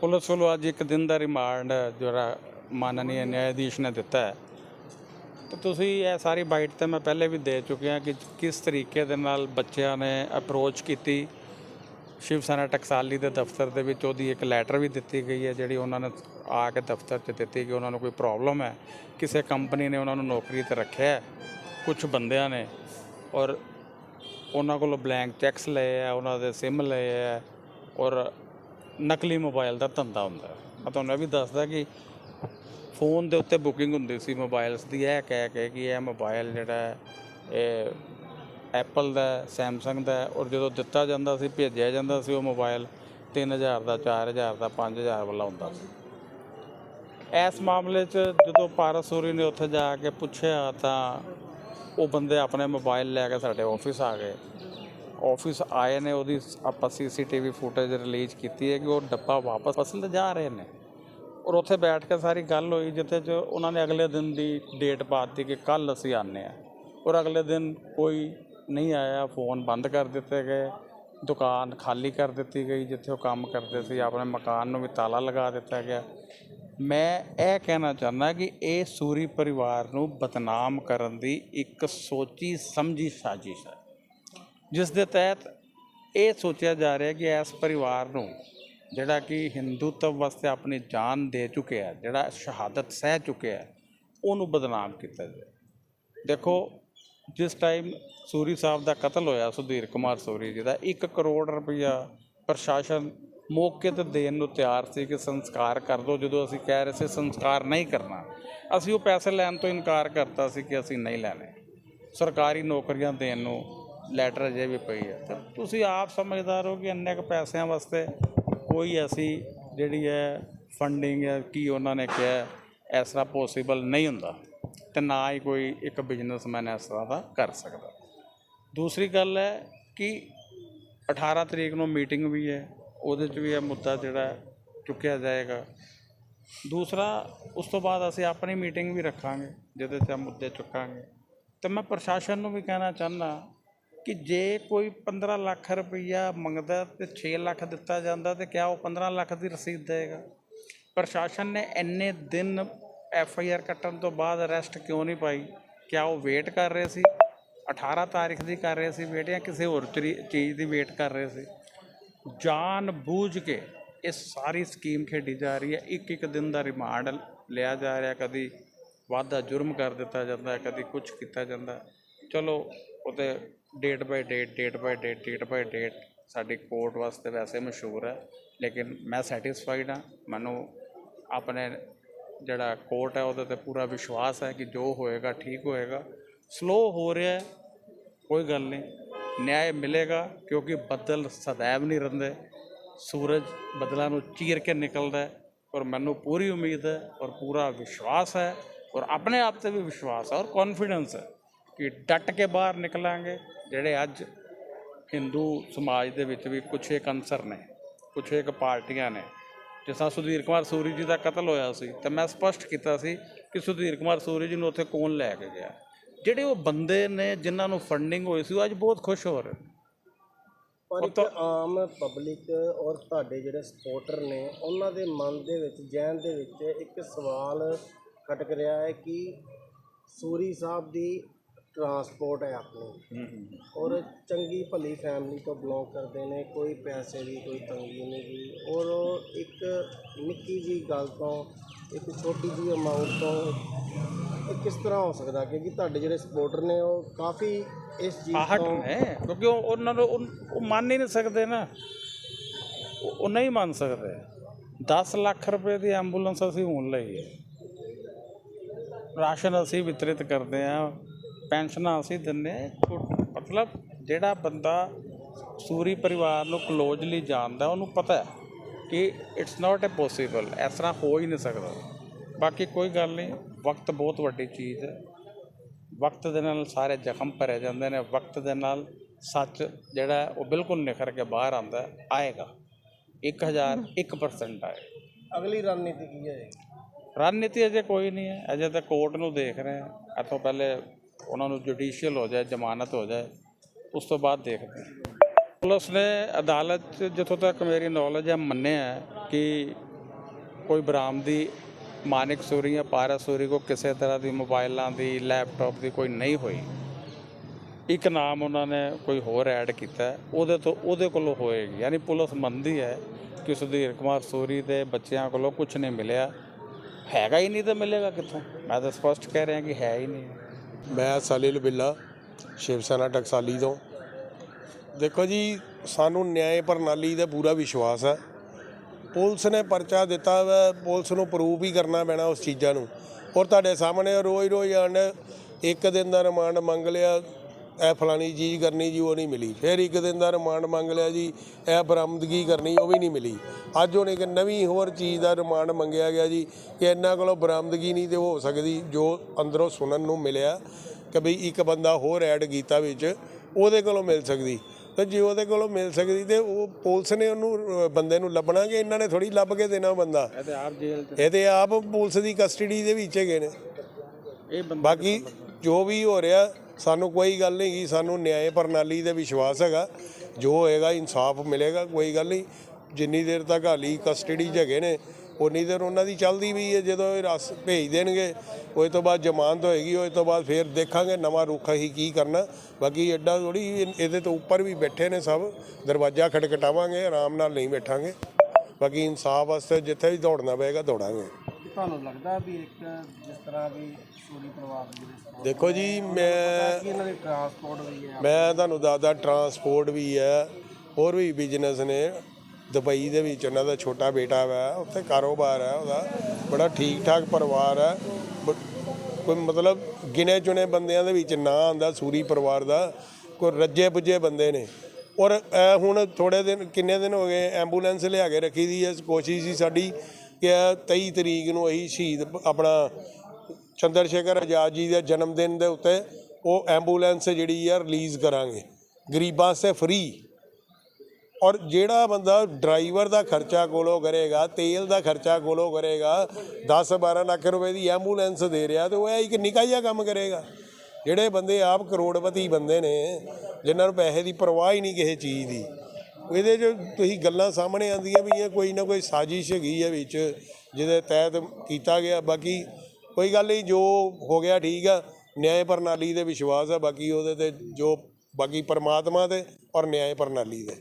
Police ਵੱਲੋਂ ਅੱਜ ਇੱਕ ਦਿਨ ਦਾ ਰਿਮਾਂਡ ਜਿਹੜਾ ਮਾਨਨੀय ਨਿਆਇਧੀਸ਼ ਨੇ ਦਿੱਤਾ ਹੈ। ਤੇ ਤੁਸੀਂ ਇਹ ਸਾਰੀ ਬਾਈਟ ਤੇ ਮੈਂ ਪਹਿਲੇ ਵੀ ਦੇ ਚੁੱਕਿਆ ਕਿ ਕਿਸ ਤਰੀਕੇ ਦੇ ਨਾਲ ਬੱਚਿਆਂ ਨੇ ਅਪਰੋਚ ਕੀਤੀ। ਸ਼ਿਵ ਸੈਨਾ ਟਕਸਾਲੀ ਦੇ ਦਫ਼ਤਰ ਦੇ ਵਿੱਚ ਉਹਦੀ ਇੱਕ ਲੈਟਰ ਵੀ ਦਿੱਤੀ ਗਈ ਹੈ, ਜਿਹੜੀ ਉਹਨਾਂ ਨੇ ਆ ਕੇ ਦਫ਼ਤਰ 'ਚ ਦਿੱਤੀ ਕਿ ਉਹਨਾਂ ਨੂੰ ਕੋਈ ਪ੍ਰੋਬਲਮ ਹੈ। ਕਿਸੇ ਕੰਪਨੀ ਨੇ ਉਹਨਾਂ ਨੂੰ ਨੌਕਰੀ ਤੇ ਰੱਖਿਆ ਹੈ ਕੁਝ ਬੰਦਿਆਂ ਨੇ। ਔਰ ਉਹਨਾਂ ਕੋਲੋਂ ਬਲੈਂਕ ਚੈਕਸ ਲਏ ਆ ਉਹਨਾਂ ਦੇ ਸਿਮ ਲਏ ਆ ਔਰ ਨਕਲੀ ਮੋਬਾਈਲ ਦਾ ਧੰਦਾ ਹੁੰਦਾ ਮੈਂ ਤੁਹਾਨੂੰ ਇਹ ਵੀ ਦੱਸਦਾ ਕਿ ਫੋਨ ਦੇ ਉੱਤੇ ਬੁਕਿੰਗ ਹੁੰਦੀ ਸੀ ਮੋਬਾਈਲਸ ਦੀ, ਇਹ ਕਹਿ ਕੇ ਕਿ ਇਹ ਮੋਬਾਈਲ ਜਿਹੜਾ ਇਹ ਐਪਲ ਦਾ ਸੈਮਸੰਗ ਦਾ ਔਰ ਜਦੋਂ ਦਿੱਤਾ ਜਾਂਦਾ ਸੀ, ਭੇਜਿਆ ਜਾਂਦਾ ਸੀ, ਉਹ ਮੋਬਾਈਲ 3000 ਦਾ 4000 ਦਾ 5000 ਵਾਲਾ ਹੁੰਦਾ ਸੀ। ਇਸ ਮਾਮਲੇ 'ਚ ਜਦੋਂ ਪਾਰਸ ਸੂਰੀ ਨੇ ਉੱਥੇ ਜਾ ਕੇ ਪੁੱਛਿਆ ਤਾਂ ਉਹ ਬੰਦੇ ਆਪਣੇ ਮੋਬਾਈਲ ਲੈ ਕੇ ਸਾਡੇ ਆਫਿਸ ਆ ਗਏ। ਆਫਿਸ ਆਏ ਨੇ, ਉਹਦੀ ਆਪਾਂ ਸੀਸੀਟੀਵੀ ਫੁਟੇਜ ਰਿਲੀਜ਼ ਕੀਤੀ ਹੈ ਕਿ ਉਹ ਡੱਬਾ ਵਾਪਸ ਅਸਲ ਜਾ ਰਹੇ ਨੇ। ਔਰ ਉੱਥੇ ਬੈਠ ਕੇ ਸਾਰੀ ਗੱਲ ਹੋਈ, ਜਿੱਥੇ ਚ ਉਹਨਾਂ ਨੇ ਅਗਲੇ ਦਿਨ ਦੀ ਡੇਟ ਪਾ ਦਿੱਤੀ ਕਿ ਕੱਲ ਅਸੀਂ ਆਨੇ ਆ ਔਰ ਅਗਲੇ ਦਿਨ ਕੋਈ ਨਹੀਂ ਆਇਆ ਫੋਨ ਬੰਦ ਕਰ ਦਿੱਤੇ ਗਏ, ਦੁਕਾਨ ਖਾਲੀ ਕਰ ਦਿੱਤੀ ਗਈ, ਜਿੱਥੇ ਉਹ ਕੰਮ ਕਰਦੇ ਸੀ, ਆਪਣੇ ਮਕਾਨ ਨੂੰ ਵੀ ਤਾਲਾ ਲਗਾ ਦਿੱਤਾ ਗਿਆ। ਮੈਂ ਇਹ ਕਹਿਣਾ ਚਾਹੁੰਦਾ ਕਿ ਇਹ ਸੂਰੀ ਪਰਿਵਾਰ ਨੂੰ ਬਦਨਾਮ ਕਰਨ ਦੀ ਇੱਕ ਸੋਚੀ ਸਮਝੀ ਸਾਜ਼ਿਸ਼ ਹੈ। ਜਿਸ ਦੇ ਤਹਿਤ ਇਹ ਸੋਚਿਆ ਜਾ ਰਿਹਾ ਕਿ ਇਸ ਪਰਿਵਾਰ ਨੂੰ ਜਿਹੜਾ ਕਿ ਹਿੰਦੂਤਵ ਵਾਸਤੇ ਆਪਣੀ ਜਾਨ ਦੇ ਚੁੱਕਿਆ ਜਿਹੜਾ ਸ਼ਹਾਦਤ ਸਹਿ ਚੁੱਕਿਆ ਉਹਨੂੰ ਬਦਨਾਮ ਕੀਤਾ ਜਾਏ ਦੇਖੋ, ਜਿਸ ਟਾਈਮ ਸੂਰੀ ਸਾਹਿਬ ਦਾ ਕਤਲ ਹੋਇਆ, ਸੁਧੀਰ ਕੁਮਾਰ ਸੂਰੀ ਜੀ ਦਾ 1 ਕਰੋੜ ਰੁਪਇਆ ਪ੍ਰਸ਼ਾਸਨ ਮੌਕੇ ਤੇ ਦੇਣ ਨੂੰ ਤਿਆਰ ਸੀ ਕਿ ਸੰਸਕਾਰ ਕਰ ਦਿਓ ਜਦੋਂ ਅਸੀਂ ਕਹਿ ਰਹੇ ਸੀ ਸੰਸਕਾਰ ਨਹੀਂ ਕਰਨਾ, ਅਸੀਂ ਉਹ ਪੈਸੇ ਲੈਣ ਤੋਂ ਇਨਕਾਰ ਕਰਤਾ ਸੀ ਕਿ ਅਸੀਂ ਨਹੀਂ ਲੈਣੇ। ਸਰਕਾਰੀ ਨੌਕਰੀਆਂ ਦੇਣ ਨੂੰ ਲੈਟਰ ਅਜੇ ਵੀ ਪਈ ਹੈ ਤੇ ਤੁਸੀਂ ਆਪ ਸਮਝਦਾਰ ਹੋ ਕਿ ਇੰਨੇ ਕੁ ਪੈਸਿਆਂ ਵਾਸਤੇ ਕੋਈ ਐਸੀ ਜਿਹੜੀ ਹੈ ਫੰਡਿੰਗ ਹੈ, ਕੀ ਉਹਨਾਂ ਨੇ ਕਿਹਾ ਇਸ ਤਰ੍ਹਾਂ ਪੋਸੀਬਲ ਨਹੀਂ ਹੁੰਦਾ ਤੇ ਨਾ ਹੀ ਕੋਈ ਇੱਕ ਬਿਜ਼ਨਸਮੈਨ ਇਸ ਤਰ੍ਹਾਂ ਦਾ ਕਰ ਸਕਦਾ। ਦੂਸਰੀ ਗੱਲ ਹੈ ਕਿ 18 ਤਰੀਕ ਨੂੰ ਮੀਟਿੰਗ ਵੀ ਹੈ, ਉਹਦੇ 'ਚ ਵੀ ਇਹ ਮੁੱਦਾ ਜਿਹੜਾ ਚੁੱਕਿਆ ਜਾਏਗਾ। ਦੂਸਰਾ, ਉਸ ਤੋਂ ਬਾਅਦ ਅਸੀਂ ਆਪਣੀ ਮੀਟਿੰਗ ਵੀ ਰੱਖਾਂਗੇ, ਜਿਹਦੇ 'ਚ ਇਹ ਮੁੱਦੇ ਚੁੱਕਾਂਗੇ। ਤੇ ਮੈਂ ਪ੍ਰਸ਼ਾਸਨ ਨੂੰ ਵੀ ਕਹਿਣਾ ਚਾਹੁੰਦਾ ਕਿ ਜੇ ਕੋਈ 15 ਲੱਖ ਰੁਪਈਆ ਮੰਗਦਾ ਤੇ 6 ਲੱਖ ਦਿੱਤਾ ਜਾਂਦਾ ਤੇ ਕਿਆ ਉਹ 15 ਲੱਖ ਦੀ ਰਸੀਦ ਦੇਗਾ? ਪ੍ਰਸ਼ਾਸਨ ਨੇ ਇੰਨੇ ਦਿਨ ਐਫ ਆਈ ਆਰ ਕੱਟਣ ਤੋਂ ਬਾਅਦ ਅਰੈਸਟ ਕਿਉਂ ਨਹੀਂ ਪਾਈ? ਕਿਆ ਉਹ ਵੇਟ ਕਰ ਰਹੇ ਸੀ? 18 ਤਾਰੀਖ ਦੀ ਕਰ ਰਹੇ ਸੀ ਵੇਟ ਜਾਂ ਕਿਸੇ ਹੋਰ ਤਰੀ- ਚੀਜ਼ ਦੀ ਵੇਟ ਕਰ ਰਹੇ ਸੀ? ਜਾਣ ਬੂਝ ਕੇ ਇਹ ਸਾਰੀ ਸਕੀਮ ਖੇਡੀ ਜਾ ਰਹੀ ਹੈ। ਇੱਕ ਇੱਕ ਦਿਨ ਦਾ ਰਿਮਾਂਡ ਲਿਆ ਜਾ ਰਿਹਾ। ਕਦੀ ਵਾਧਾ ਜੁਰਮ ਕਰ ਦਿੱਤਾ ਜਾਂਦਾ ਕਦੀ ਕੁਝ ਕੀਤਾ ਜਾਂਦਾ ਹੈ। ਚਲੋ ਉਹਤੇ date by date date by date date by date ਸਾਡੀ ਕੋਰਟ ਵਾਸਤੇ ਵੈਸੇ ਮਸ਼ਹੂਰ ਹੈ, ਲੇਕਿਨ ਮੈਂ ਸੈਟੀਸਫਾਈਡ ਹਾਂ। ਮੈਨੂੰ ਆਪਣੇ ਜਿਹੜਾ ਕੋਰਟ ਹੈ, ਉਹਦੇ ਤੇ ਪੂਰਾ ਵਿਸ਼ਵਾਸ ਹੈ ਕਿ ਜੋ ਹੋਏਗਾ, ਠੀਕ ਹੋਏਗਾ। ਸਲੋ ਹੋ ਰਿਹਾ ਕੋਈ ਗੱਲ ਨਹੀਂ। ਨਿਆਂ ਮਿਲੇਗਾ, ਕਿਉਂਕਿ ਬੱਦਲ ਸदैव ਨਹੀਂ ਰਹਿੰਦੇ। ਸੂਰਜ ਬੱਦਲਾਂ ਨੂੰ ਚੀਰ ਕੇ ਨਿਕਲਦਾ ਹੈ, ਔਰ ਮੈਨੂੰ ਪੂਰੀ ਉਮੀਦ ਹੈ, ਔਰ ਪੂਰਾ ਵਿਸ਼ਵਾਸ ਹੈ, ਔਰ ਆਪਣੇ ਆਪ ਤੇ ਵੀ ਵਿਸ਼ਵਾਸ ਹੈ, ਔਰ ਕੌਨਫੀਡੈਂਸ ਹੈ। ਕਿ ਡਟ ਕੇ ਬਾਹਰ ਨਿਕਲਾਂਗੇ ਜਿਹੜੇ ਅੱਜ ਹਿੰਦੂ ਸਮਾਜ ਦੇ ਵਿੱਚ ਵੀ ਕੁਛ ਇੱਕ ਅੰਸਰ ਨੇ ਕੁਛ ਇੱਕ ਪਾਰਟੀਆਂ ਨੇ ਜਿਸ ਤਰ੍ਹਾਂ ਸੁਧੀਰ ਕੁਮਾਰ ਸੂਰੀ ਜੀ ਦਾ ਕਤਲ ਹੋਇਆ ਸੀ ਤੇ ਮੈਂ ਸਪਸ਼ਟ ਕੀਤਾ ਸੀ ਕਿ ਸੁਧੀਰ ਕੁਮਾਰ ਸੂਰੀ ਜੀ ਨੂੰ ਉੱਥੇ ਕੌਣ ਲੈ ਕੇ ਗਿਆ ਜਿਹੜੇ ਉਹ ਬੰਦੇ ਨੇ ਜਿਨ੍ਹਾਂ ਨੂੰ ਫੰਡਿੰਗ ਹੋਈ ਸੀ ਉਹ ਅੱਜ ਬਹੁਤ ਖੁਸ਼ ਹੋ ਰਹੇ। ਪਰ ਇੱਕ ਆਮ ਪਬਲਿਕ ਔਰ ਤੁਹਾਡੇ ਜਿਹੜੇ ਸਪੋਰਟਰ ਨੇ ਉਹਨਾਂ ਦੇ ਮਨ ਦੇ ਵਿੱਚ ਜਹਿਨ ਦੇ ਵਿੱਚ ਇੱਕ ਸਵਾਲ ਖਟਕ ਰਿਹਾ ਹੈ ਕਿ ਸੂਰੀ ਸਾਹਿਬ ਦੀ ਟਰਾਂਸਪੋਰਟ ਹੈ ਆਪਣੀ। ਔਰ ਚੰਗੀ ਭਲੀ ਫੈਮਿਲੀ ਤੋਂ ਬਿਲੋਂਗ ਕਰਦੇ ਨੇ ਕੋਈ ਪੈਸੇ ਦੀ ਕੋਈ ਤੰਗੀ ਨਹੀਂ ਗੀ। ਔਰ ਉਹ ਇੱਕ ਨਿੱਕੀ ਜੀ ਗੱਲ ਤੋਂ ਇੱਕ ਛੋਟੀ ਜੀ ਅਮਾਉਂਟ ਤੋਂ ਇਹ ਕਿਸ ਤਰ੍ਹਾਂ ਹੋ ਸਕਦਾ? ਕਿਉਂਕਿ ਤੁਹਾਡੇ ਜਿਹੜੇ ਸਪੋਰਟਰ ਨੇ ਉਹ ਕਾਫੀ ਇਸ ਚੀਜ਼ ਆਹਟ ਤੋਂ ਨੇ ਕਿਉਂਕਿ ਉਹ ਉਹਨਾਂ ਨੂੰ ਉਹ ਉਹ ਮੰਨ ਹੀ ਨਹੀਂ ਸਕਦੇ ਨਾ। ਉਹ ਉਹ ਨਹੀਂ ਮੰਨ ਸਕਦੇ 10 ਲੱਖ ਰੁਪਏ ਦੀ ਐਂਬੂਲੈਂਸ ਅਸੀਂ ਹੁਣ ਲਈ ਹੈ। ਰਾਸ਼ਨ ਅਸੀਂ ਵਿਤਰਿਤ ਕਰਦੇ ਆ। ਪੈਨਸ਼ਨਾਂ ਅਸੀਂ ਦਿੰਦੇ ਮਤਲਬ ਜਿਹੜਾ ਬੰਦਾ ਸੂਰੀ ਪਰਿਵਾਰ ਨੂੰ ਕਲੋਜ਼ਲੀ ਜਾਣਦਾ ਉਹਨੂੰ ਪਤਾ ਹੈ ਕਿ ਇਟਸ ਨਾਟ ਅ ਪੋਸੀਬਲ ਇਸ ਤਰ੍ਹਾਂ ਹੋ ਹੀ ਨਹੀਂ ਸਕਦਾ। ਬਾਕੀ ਕੋਈ ਗੱਲ ਨਹੀਂ ਵਕਤ ਬਹੁਤ ਵੱਡੀ ਚੀਜ਼ ਹੈ। ਵਕਤ ਦੇ ਨਾਲ ਸਾਰੇ ਜ਼ਖਮ ਭਰੇ ਜਾਂਦੇ ਨੇ। ਵਕਤ ਦੇ ਨਾਲ ਸੱਚ ਜਿਹੜਾ ਉਹ ਬਿਲਕੁਲ ਨਿਖਰ ਕੇ ਬਾਹਰ ਆਉਂਦਾ ਆਏਗਾ। 1001% ਆਏ। ਅਗਲੀ ਰਣਨੀਤੀ ਕੀ ਹੈ ਰਣਨੀਤੀ ਅਜੇ ਕੋਈ ਨਹੀਂ ਹੈ। ਅਜੇ ਤਾਂ ਕੋਰਟ ਨੂੰ ਦੇਖ ਰਹੇ ਹਾਂ। ਇੱਥੋਂ ਪਹਿਲੇ ਉਹਨਾਂ ਨੂੰ ਜੁਡੀਸ਼ੀਅਲ ਹੋ ਜਾਏ, ਜ਼ਮਾਨਤ ਹੋ ਜਾਏ, ਉਸ ਤੋਂ ਬਾਅਦ ਦੇਖਦੇ ਪੁਲਿਸ ਨੇ ਅਦਾਲਤ 'ਚ ਜਿੱਥੋਂ ਤੱਕ ਮੇਰੀ ਨੌਲੇਜ ਹੈ, ਮੰਨਿਆ ਕਿ ਕੋਈ ਬਰਾਮਦੀ ਮਾਨਿਕ ਸੂਰੀ ਜਾਂ ਪਾਰਾ ਸੂਰੀ ਕੋ ਕਿਸੇ ਤਰ੍ਹਾਂ ਦੀ ਮੋਬਾਈਲਾਂ ਦੀ ਲੈਪਟਾਪ ਦੀ ਕੋਈ ਨਹੀਂ ਹੋਈ। ਇੱਕ ਨਾਮ ਉਹਨਾਂ ਨੇ ਕੋਈ ਹੋਰ ਐਡ ਕੀਤਾ ਉਹਦੇ ਤੋਂ, ਉਹਦੇ ਕੋਲੋਂ ਹੋਏਗੀ। ਯਾਨੀ ਪੁਲਿਸ ਮੰਨਦੀ ਹੈ ਕਿ ਸੁਧੀਰ ਕੁਮਾਰ ਸੂਰੀ ਦੇ ਬੱਚਿਆਂ ਕੋਲੋਂ ਕੁਝ ਨਹੀਂ ਮਿਲਿਆ। ਹੈਗਾ ਹੀ ਨਹੀਂ ਤਾਂ ਮਿਲੇਗਾ ਕਿੱਥੋਂ? ਮੈਂ ਤਾਂ ਸਪਸ਼ਟ ਕਹਿ ਰਿਹਾ ਕਿ ਹੈ ਹੀ ਨਹੀਂ। ਮੈਂ ਸਲੀਲ ਬਿੱਲਾ ਸ਼ਿਵ ਸੈਨਾ ਟਕਸਾਲੀ ਤੋਂ। ਦੇਖੋ ਜੀ, ਸਾਨੂੰ ਨਿਆਂ ਪ੍ਰਣਾਲੀ ਦਾ ਪੂਰਾ ਵਿਸ਼ਵਾਸ ਹੈ। ਪੁਲਿਸ ਨੇ ਪਰਚਾ ਦਿੱਤਾ ਵਾ, ਪੁਲਿਸ ਨੂੰ ਪ੍ਰੂਫ ਹੀ ਕਰਨਾ ਪੈਣਾ ਉਸ ਚੀਜ਼ਾਂ ਨੂੰ। ਔਰ ਤੁਹਾਡੇ ਸਾਹਮਣੇ ਰੋਜ਼ ਰੋਜ਼ ਆਣ ਇੱਕ ਦਿਨ ਦਾ ਰਿਮਾਂਡ ਮੰਗ ਲਿਆ। ਇਹ ਫਲਾਣੀ ਚੀਜ਼ ਕਰਨੀ ਜੀ ਉਹ ਨਹੀਂ ਮਿਲੀ। ਫਿਰ ਇੱਕ ਦਿਨ ਦਾ ਰਿਮਾਂਡ ਮੰਗ ਲਿਆ ਜੀ ਇਹ ਬਰਾਮਦਗੀ ਕਰਨੀ ਉਹ ਵੀ ਨਹੀਂ ਮਿਲੀ। ਅੱਜ ਹੁਣ ਇੱਕ ਨਵੀਂ ਹੋਰ ਚੀਜ਼ ਦਾ ਰਿਮਾਂਡ ਮੰਗਿਆ ਗਿਆ ਜੀ ਕਿ ਇਹਨਾਂ ਕੋਲੋਂ ਬਰਾਮਦਗੀ ਨਹੀਂ ਤੇ ਹੋ ਸਕਦੀ ਜੋ ਅੰਦਰੋਂ ਸੁਣਨ ਨੂੰ ਮਿਲਿਆ ਕਿ ਬਈ ਇੱਕ ਬੰਦਾ ਹੋਰ ਐਡ ਕੀਤਾ ਵਿੱਚ ਉਹਦੇ ਕੋਲੋਂ ਮਿਲ ਸਕਦੀ। ਤੇ ਜੇ ਉਹਦੇ ਕੋਲੋਂ ਮਿਲ ਸਕਦੀ ਤੇ ਉਹ ਪੁਲਿਸ ਨੇ ਉਹਨੂੰ ਬੰਦੇ ਨੂੰ ਲੱਭਣਾ ਕਿ ਇਹਨਾਂ ਨੇ ਥੋੜੀ ਲੱਭ ਕੇ ਦੇਣਾ ਬੰਦਾ? ਇਹ ਤੇ ਆਪ ਜੇਲ੍ਹ ਇਹ ਤੇ ਆਪ ਪੁਲਿਸ ਦੀ ਕਸਟਡੀ ਦੇ ਵਿੱਚ ਹੈਗੇ ਨੇ। ਇਹ ਬਾਕੀ ਜੋ ਵੀ ਹੋ ਰਿਹਾ ਸਾਨੂੰ ਕੋਈ ਗੱਲ ਨਹੀਂ ਗੀ, ਸਾਨੂੰ ਨਿਆਂ ਪ੍ਰਣਾਲੀ ਤੇ ਵਿਸ਼ਵਾਸ ਹੈਗਾ। ਜੋ ਹੋਏਗਾ ਇਨਸਾਫ ਮਿਲੇਗਾ, ਕੋਈ ਗੱਲ ਨਹੀਂ। ਜਿੰਨੀ ਦੇਰ ਤੱਕ ਹਾਲੀ ਕਸਟਡੀ 'ਚ ਹੈਗੇ ਨੇ ਉਨੀ ਦੇਰ ਉਹਨਾਂ ਦੀ ਚੱਲਦੀ ਵੀ ਹੈ। ਜਦੋਂ ਇਹ ਰਸ ਭੇਜ ਦੇਣਗੇ, ਉਹ ਤੋਂ ਬਾਅਦ ਜ਼ਮਾਨਤ ਹੋਏਗੀ, ਉਹ ਤੋਂ ਬਾਅਦ ਫਿਰ ਦੇਖਾਂਗੇ ਨਵਾਂ ਰੁੱਖ ਅਸੀਂ ਕੀ ਕਰਨਾ। ਬਾਕੀ ਐਡਾ ਥੋੜੀ ਇਹਦੇ ਤੋਂ ਉੱਪਰ ਵੀ ਬੈਠੇ ਨੇ ਸਭ। ਦਰਵਾਜ਼ਾ ਖਟਖਟਾਵਾਂਗੇ ਆਰਾਮ ਨਾਲ ਨਹੀਂ ਬੈਠਾਂਗੇ। ਬਾਕੀ ਇਨਸਾਫ ਵਾਸਤੇ ਜਿੱਥੇ ਵੀ ਦੌੜਨਾ ਪਏਗਾ, ਦੌੜਾਂਗੇ। ਤੁਹਾਨੂੰ ਲੱਗਦਾ ਵੀ ਇੱਕ ਜਿਸ ਤਰ੍ਹਾਂ ਵੀ ਸੂਰੀ ਪਰਿਵਾਰ ਦੇ ਦੇਖੋ ਜੀ ਮੈਂ ਕਿ ਇਹਨਾਂ ਦੇ ਟਰਾਂਸਪੋਰਟ ਵੀ ਹੈ? ਮੈਂ ਤੁਹਾਨੂੰ ਦੱਸਦਾ ਟਰਾਂਸਪੋਰਟ ਵੀ ਹੈ। ਹੋਰ ਵੀ ਬਿਜ਼ਨਸ ਨੇ। ਦੁਬਈ ਦੇ ਵਿੱਚ ਉਹਨਾਂ ਦਾ ਛੋਟਾ ਬੇਟਾ ਵਾ ਉੱਥੇ ਕਾਰੋਬਾਰ ਹੈ ਉਹਦਾ। ਬੜਾ ਠੀਕ ਠਾਕ ਪਰਿਵਾਰ ਹੈ। ਕੋਈ ਮਤਲਬ ਗਿਣੇ ਚੁਣੇ ਬੰਦਿਆਂ ਦੇ ਵਿੱਚ ਨਾਂ ਆਂਦਾ ਸੂਰੀ ਪਰਿਵਾਰ ਦਾ। ਕੋਈ ਰੱਜੇ ਪੁੱਜੇ ਬੰਦੇ ਨੇ। ਔਰ ਇਹ ਹੁਣ ਥੋੜੇ ਦਿਨ ਕਿੰਨੇ ਦਿਨ ਹੋ ਗਏ ਐਂਬੂਲੈਂਸ ਲਿਆ ਕੇ ਰੱਖੀ ਦੀ ਹੈ ਕੋਸ਼ਿਸ਼ ਸੀ ਸਾਡੀ। ਕਿ ਇਹ 23 ਤਰੀਕ ਨੂੰ ਅਸੀਂ ਸ਼ਹੀਦ ਆਪਣਾ ਚੰਦਰ ਸ਼ੇਖਰ ਆਜ਼ਾਦ ਜੀ ਦੇ ਜਨਮ ਦਿਨ ਦੇ ਉੱਤੇ ਉਹ ਐਂਬੂਲੈਂਸ ਜਿਹੜੀ ਆ ਰਿਲੀਜ਼ ਕਰਾਂਗੇ। ਗਰੀਬਾਂ ਵਾਸਤੇ ਫ੍ਰੀ। ਔਰ ਜਿਹੜਾ ਬੰਦਾ ਡਰਾਈਵਰ ਦਾ ਖਰਚਾ ਕੋਲੋਂ ਕਰੇਗਾ, ਤੇਲ ਦਾ ਖਰਚਾ ਕੋਲੋਂ ਕਰੇਗਾ 10 12 ਲੱਖ ਰੁਪਏ ਦੀ ਐਂਬੂਲੈਂਸ ਦੇ ਰਿਹਾ ਤੇ ਉਹ ਇਹ ਇੱਕ ਨਿੱਕਾ ਜਿਹਾ ਕੰਮ ਕਰੇਗਾ। ਜਿਹੜੇ ਬੰਦੇ ਆਪ ਕਰੋੜਪਤੀ ਬੰਦੇ ਨੇ, ਜਿਨ੍ਹਾਂ ਨੂੰ ਪੈਸੇ ਦੀ ਪਰਵਾਹ ਹੀ ਨਹੀਂ ਕਿਸੇ ਚੀਜ਼ ਦੀ। ਇਹਦੇ 'ਚ ਤੁਸੀਂ ਗੱਲਾਂ ਸਾਹਮਣੇ ਆਉਂਦੀਆਂ ਵੀ ਇਹ ਕੋਈ ਨਾ ਕੋਈ ਸਾਜ਼ਿਸ਼ ਹੈਗੀ ਹੈ ਵਿੱਚ, ਜਿਹਦੇ ਤਹਿਤ ਕੀਤਾ ਗਿਆ। ਬਾਕੀ ਕੋਈ ਗੱਲ ਨਹੀਂ, ਜੋ ਹੋ ਗਿਆ ਠੀਕ ਆ। ਨਿਆਂ ਪ੍ਰਣਾਲੀ ਦੇ ਵਿਸ਼ਵਾਸ ਆ, ਬਾਕੀ ਉਹਦੇ ਤੇ ਜੋ ਬਾਕੀ ਪਰਮਾਤਮਾ ਦੇ ਔਰ ਨਿਆਂ ਪ੍ਰਣਾਲੀ ਦੇ